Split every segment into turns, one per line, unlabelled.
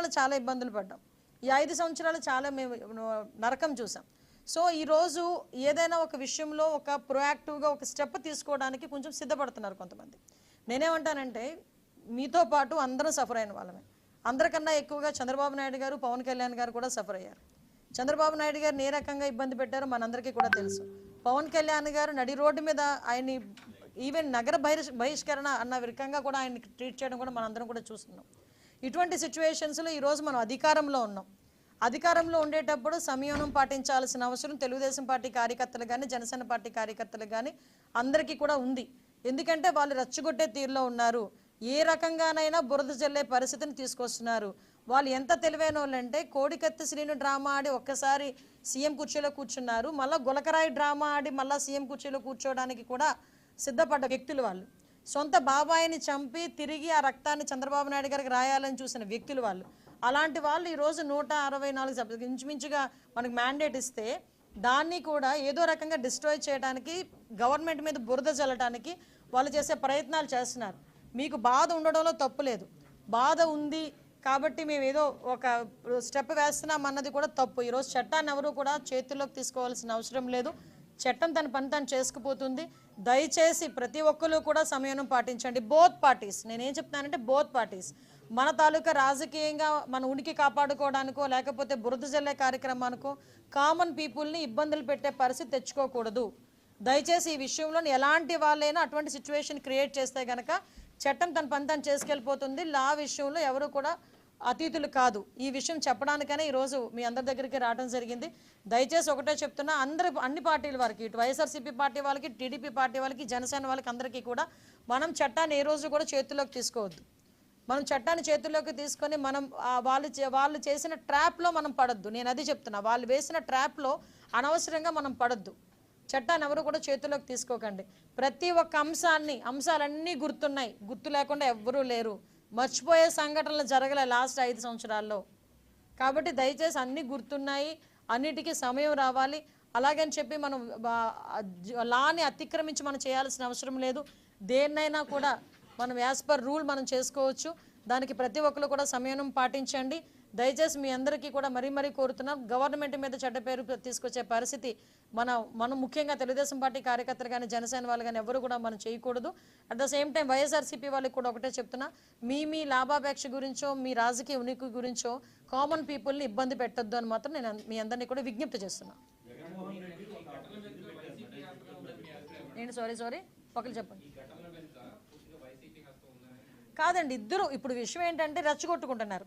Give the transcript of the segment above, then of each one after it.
సంవత్సరాలు చాలా ఇబ్బందులు పడ్డాం. ఈ ఐదు సంవత్సరాలు చాలా మేము నరకం చూసాం. సో ఈరోజు ఏదైనా ఒక విషయంలో ఒక ప్రొయాక్టివ్గా ఒక స్టెప్ తీసుకోవడానికి కొంచెం సిద్ధపడుతున్నారు కొంతమంది. నేనేమంటానంటే మీతో పాటు అందరం సఫర్ అయిన వాళ్ళమే. అందరికన్నా ఎక్కువగా చంద్రబాబు నాయుడు గారు పవన్ కళ్యాణ్ గారు కూడా సఫర్ అయ్యారు. చంద్రబాబు నాయుడు గారు ఏ రకంగా ఇబ్బంది పెట్టారో మనందరికీ కూడా తెలుసు. పవన్ కళ్యాణ్ గారు నడి రోడ్డు మీద ఆయన్ని ఈవెన్ నగర బహిష్ బహిష్కరణ అన్న రకంగా కూడా ఆయన్ని ట్రీట్ చేయడం కూడా మనందరం కూడా చూస్తున్నాం. ఇటువంటి సిచ్యువేషన్స్లో ఈరోజు మనం అధికారంలో ఉన్నాం. అధికారంలో ఉండేటప్పుడు సంయమనం పాటించాల్సిన అవసరం తెలుగుదేశం పార్టీ కార్యకర్తలు కానీ జనసేన పార్టీ కార్యకర్తలు కానీ అందరికీ కూడా ఉంది. ఎందుకంటే వాళ్ళు రచ్చగొట్టే తీరులో ఉన్నారు. ఏ రకంగానైనా బురద జల్లే పరిస్థితిని తీసుకొస్తున్నారు. వాళ్ళు ఎంత తెలివైన వాళ్ళంటే కోడికత్తి శ్రీను డ్రామా ఆడి ఒక్కసారి సీఎం కుర్చీలో కూర్చున్నారు. మళ్ళీ గులకరాయి డ్రామా ఆడి మళ్ళీ సీఎం కుర్చీలో కూర్చోవడానికి కూడా సిద్ధపడ్డ వ్యక్తులు వాళ్ళు. సొంత బాబాయిని చంపి తిరిగి ఆ రక్తాన్ని చంద్రబాబు నాయుడు గారికి రాయాలని చూసిన వ్యక్తులు వాళ్ళు. అలాంటి వాళ్ళు ఈరోజు నూట అరవై నాలుగు సభ్యులు ఇంచుమించుగా మనకు మ్యాండేట్ ఇస్తే దాన్ని కూడా ఏదో రకంగా డిస్ట్రాయ్ చేయడానికి గవర్నమెంట్ మీద బురద చల్లడానికి వాళ్ళు చేసే ప్రయత్నాలు చేస్తున్నారు. మీకు బాధ ఉండడంలో తప్పు లేదు. బాధ ఉంది కాబట్టి మేము ఏదో ఒక స్టెప్ వేస్తున్నాం అన్నది కూడా తప్పు. ఈరోజు చట్టాన్ని ఎవరు కూడా చేతుల్లోకి తీసుకోవాల్సిన అవసరం లేదు. చట్టం తన పని తను చేసుకుపోతుంది. దయచేసి ప్రతి ఒక్కరు కూడా సమయం పాటించండి. బోత్ పార్టీస్ నేనేం చెప్తున్నానంటే బోత్ పార్టీస్ మన తాలూకా రాజకీయంగా మన ఉనికి కాపాడుకోవడానికో లేకపోతే బురద జల్లే కార్యక్రమానికో కామన్ పీపుల్ని ఇబ్బందులు పెట్టే పరిస్థితి తెచ్చుకోకూడదు. దయచేసి ఈ విషయంలో ఎలాంటి వాళ్ళైనా అటువంటి సిచ్యువేషన్ క్రియేట్ చేస్తే కనుక చట్టం తన పని తను చేసుకెళ్ళిపోతుంది. లా విషయంలో ఎవరు కూడా అతిథులు కాదు. ఈ విషయం చెప్పడానికనే ఈరోజు మీ అందరి దగ్గరికి రావడం జరిగింది. దయచేసి ఒకటే చెప్తున్నా అందరి అన్ని పార్టీల వారికి ఇటు వైఎస్ఆర్సీపీ పార్టీ వాళ్ళకి టీడీపీ పార్టీ వాళ్ళకి జనసేన వాళ్ళకి అందరికీ కూడా మనం చట్టాన్ని ఏ రోజు కూడా చేతుల్లోకి తీసుకోవద్దు. మనం చట్టాన్ని చేతుల్లోకి తీసుకొని మనం వాళ్ళు చే- వాళ్ళు చేసిన ట్రాప్లో మనం పడద్దు. నేను అది చెప్తున్నా వాళ్ళు వేసిన ట్రాప్లో అనవసరంగా మనం పడద్దు. చట్టాన్ని ఎవరు కూడా చేతుల్లోకి తీసుకోకండి. ప్రతి ఒక్క అంశాన్ని అంశాలన్నీ గుర్తున్నాయి. గుర్తు లేకుండా ఎవ్వరూ లేరు. మర్చిపోయే సంఘటనలు జరగలే లాస్ట్ ఐదు సంవత్సరాల్లో. కాబట్టి దయచేసి అన్నీ గుర్తున్నాయి అన్నిటికీ సమయం రావాలి. అలాగని చెప్పి మనం లాని అతిక్రమించి మనం చేయాల్సిన అవసరం లేదు. దేన్నైనా కూడా మనం యాజ్ పర్ రూల్ మనం చేసుకోవచ్చు. దానికి ప్రతి ఒక్కరు కూడా సమయం పాటించండి. దయచేసి మీ అందరికీ కూడా మరీ మరీ కోరుతున్నాం. గవర్నమెంట్ మీద చెడ్డ పేరు తీసుకొచ్చే పరిస్థితి మన మనం ముఖ్యంగా తెలుగుదేశం పార్టీ కార్యకర్తలు కానీ జనసేన వాళ్ళు కానీ ఎవరు కూడా మనం చేయకూడదు. At the same time YSRCP వాళ్ళకి కూడా ఒకటే చెప్తున్నా మీ మీ లాభాపేక్ష గురించో మీ రాజకీయ ఉనికి గురించో కామన్ పీపుల్ని ఇబ్బంది పెట్టొద్దు అని మాత్రం నేను మీ అందరినీ కూడా విజ్ఞప్తి చేస్తున్నా. నేను సారీ సారీ? ఒకరు చెప్పండి. కాదండి ఇద్దరు. ఇప్పుడు విషయం ఏంటంటే రెచ్చగొట్టుకుంటున్నారు.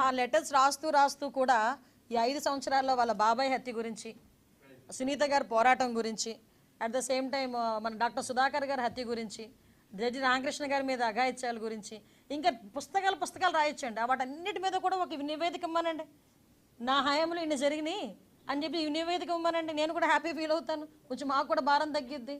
ఆ లెటర్స్ రాస్తూ రాస్తూ కూడా ఈ ఐదు సంవత్సరాల్లో వాళ్ళ బాబాయ్ హత్య గురించి సునీత గారి పోరాటం గురించి అట్ ద సేమ్ టైం మన డాక్టర్ సుధాకర్ గారి హత్య గురించి జడ్జి రామకృష్ణ గారి మీద అఘాయిత్యాల గురించి ఇంకా పుస్తకాలు పుస్తకాలు రాయొచ్చండి. వాటన్నిటి మీద కూడా ఒక నివేదిక ఇవ్వనండి నా హయాంలో ఇన్ని జరిగినాయి అని చెప్పి నివేదిక ఇవ్వమనండి నేను కూడా హ్యాపీ ఫీల్ అవుతాను. కొంచెం మాకు కూడా భారం తగ్గిద్ది.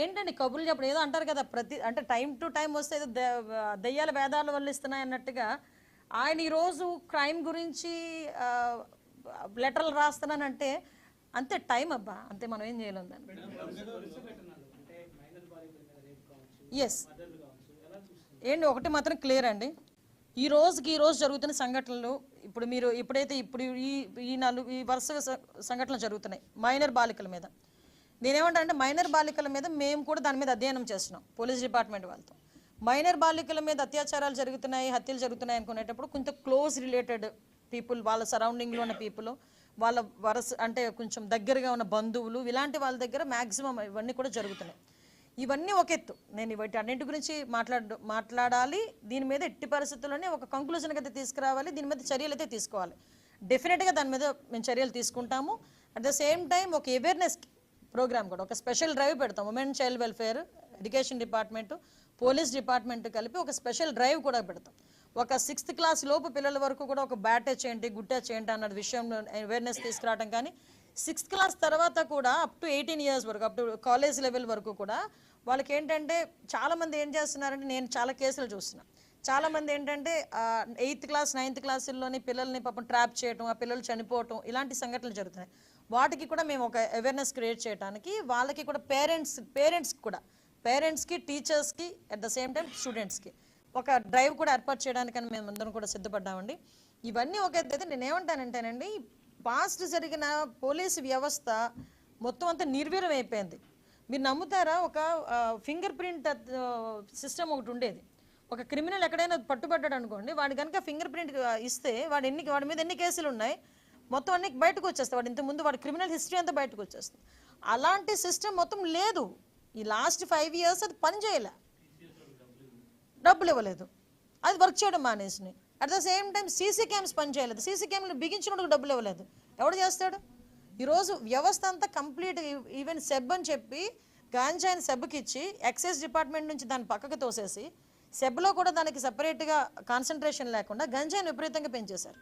ఏంటండి కబుర్లు చెప్పడం? ఏదో అంటారు కదా ప్రతి అంటే టైం టు టైం వస్తే ఏదో దెయ్యాల దయ్యాల వేదాలు వల్లిస్తున్నాయి అన్నట్టుగా ఆయన ఈరోజు క్రైమ్ గురించి లెటర్లు రాస్తున్నానంటే అంతే టైం అబ్బా అంతే మనం ఏం చేయలేం దాన్ని. ఎస్ ఏంటి ఒకటి మాత్రం క్లియర్ అండి. ఈ రోజుకి ఈ రోజు జరుగుతున్న సంఘటనలు ఇప్పుడు మీరు ఎప్పుడైతే ఇప్పుడు ఈ ఈ నాలుగు ఈ వరుస సంఘటనలు జరుగుతున్నాయి మైనర్ బాలికల మీద. నేనేమంటానంటే మైనర్ బాలికల మీద మేము కూడా దాని మీద అధ్యయనం చేస్తున్నాం పోలీస్ డిపార్ట్మెంట్ వాళ్ళతో. మైనర్ బాలికల మీద అత్యాచారాలు జరుగుతున్నాయి హత్యలు జరుగుతున్నాయి అనుకునేటప్పుడు కొంత క్లోజ్ రిలేటెడ్ పీపుల్ వాళ్ళ సరౌండింగ్లో ఉన్న పీపుల్ వాళ్ళ వరస అంటే కొంచెం దగ్గరగా ఉన్న బంధువులు ఇలాంటి వాళ్ళ దగ్గర మ్యాక్సిమం ఇవన్నీ కూడా జరుగుతున్నాయి. ఇవన్నీ ఒక ఎత్తు. నేను వీటి అన్నింటి గురించి మాట్లాడు మాట్లాడాలి. దీని మీద ఎట్టి పరిస్థితుల్లోనే ఒక కంక్లూజన్కి అయితే తీసుకురావాలి. దీని మీద చర్యలు అయితే తీసుకోవాలి. డెఫినెట్గా దాని మీద మేము చర్యలు తీసుకుంటాము. అట్ ద సేమ్ టైం ఒక అవేర్నెస్ ప్రోగ్రామ్ కూడా ఒక స్పెషల్ డ్రైవ్ పెడతాం. Women child welfare education department police department కలిపి ఒక స్పెషల్ డ్రైవ్ కూడా పెడతాం. ఒక సిక్స్త్ క్లాస్ లోపు పిల్లల వరకు కూడా ఒక బ్యాట్ చేయండి గుట్ట చేయండి అన్న విషయంలో అవేర్నెస్ తీసుకురావడం కానీ సిక్స్త్ క్లాస్ తర్వాత కూడా అప్ టు ఎయిటీన్ ఇయర్స్ వరకు అప్ టు కాలేజ్ లెవెల్ వరకు కూడా వాళ్ళకి ఏంటంటే చాలామంది ఏం చేస్తున్నారంటే నేను చాలా కేసులు చూస్తున్నాను చాలామంది ఏంటంటే ఎయిత్ క్లాస్ నైన్త్ క్లాసుల్లోని పిల్లల్ని పాపం ట్రాప్ చేయటం ఆ పిల్లలు చనిపోవటం ఇలాంటి సంఘటనలు జరుగుతున్నాయి. వాటికి కూడా మేము ఒక అవేర్నెస్ క్రియేట్ చేయడానికి వాళ్ళకి కూడా పేరెంట్స్ పేరెంట్స్కి కూడా పేరెంట్స్కి టీచర్స్కి అట్ ద సేమ్ టైం స్టూడెంట్స్కి ఒక డ్రైవ్ కూడా ఏర్పాటు చేయడానికని మేము అందరం కూడా సిద్ధపడ్డామండి. ఇవన్నీ ఒక అయితే నేను ఏమంటానంటేనండి పాస్ట్ జరిగిన పోలీసు వ్యవస్థ మొత్తం అంతా నిర్వీర్యం అయిపోయింది. మీరు నమ్ముతారా? ఒక ఫింగర్ ప్రింట్ సిస్టమ్ ఒకటి ఉండేది. ఒక క్రిమినల్ ఎక్కడైనా పట్టుబడ్డాడు అనుకోండి వాడి కనుక ఫింగర్ ప్రింట్ ఇస్తే వాడు ఎన్ని వాడి మీద ఎన్ని కేసులు ఉన్నాయి మొత్తం అన్ని బయటకు వచ్చేస్తాయి. వాడు ఇంతకుముందు ముందు వాడి క్రిమినల్ హిస్టరీ అంతా బయటకు వచ్చేస్తుంది. అలాంటి సిస్టమ్ మొత్తం లేదు. ఈ లాస్ట్ ఫైవ్ ఇయర్స్ అది పని చేయలే. డబ్బులు ఇవ్వలేదు. అది వర్క్ చేయడం మానేసినాయి at the same time CC cams పని చేయలేదు. సీసీ క్యామ్లు బిగించినప్పుడు డబ్బులు ఇవ్వలేదు. ఎవడు చేస్తాడు? ఈరోజు వ్యవస్థ అంతా కంప్లీట్ ఈవెన్ సెబ్ అని చెప్పి గాంజాయిని సెబ్కి ఇచ్చి ఎక్సైజ్ డిపార్ట్మెంట్ నుంచి దాన్ని పక్కకు తోసేసి సెబ్లో కూడా దానికి సపరేట్గా కాన్సన్ట్రేషన్ లేకుండా గంజాయిని విపరీతంగా పెంచేశారు.